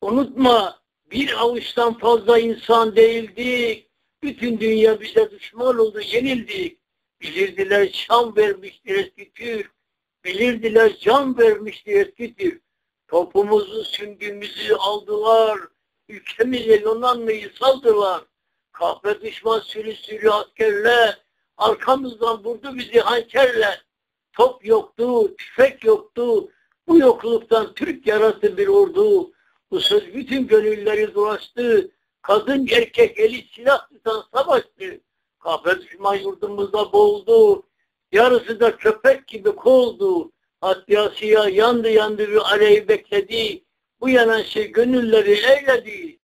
Unutma bir avuçtan fazla insan değildik. Bütün dünya bize düşman oldu, yenildik. Bilirdiler şan vermiştir eski Türk. Bilirdiler can vermiştir eski Türk. Topumuzu, süngümüzü aldılar. Ülkemize Yunanlı'yı saldılar. Kahpe düşman sürü sürü askerle arkamızdan vurdu bizi hançerle. Top yoktu, tüfek yoktu. Bu yokluktan Türk yarası bir ordu. Bu söz bütün gönülleri dolaştı. Kadın erkek eli silah tutan savaştı. Kahpe düşman yurdumuzda boğuldu. Yarısı da köpek gibi kovuldu. Hatta yandı yandı bir aleyhi bekledi. Bu yanan şey gönülleri eyledi.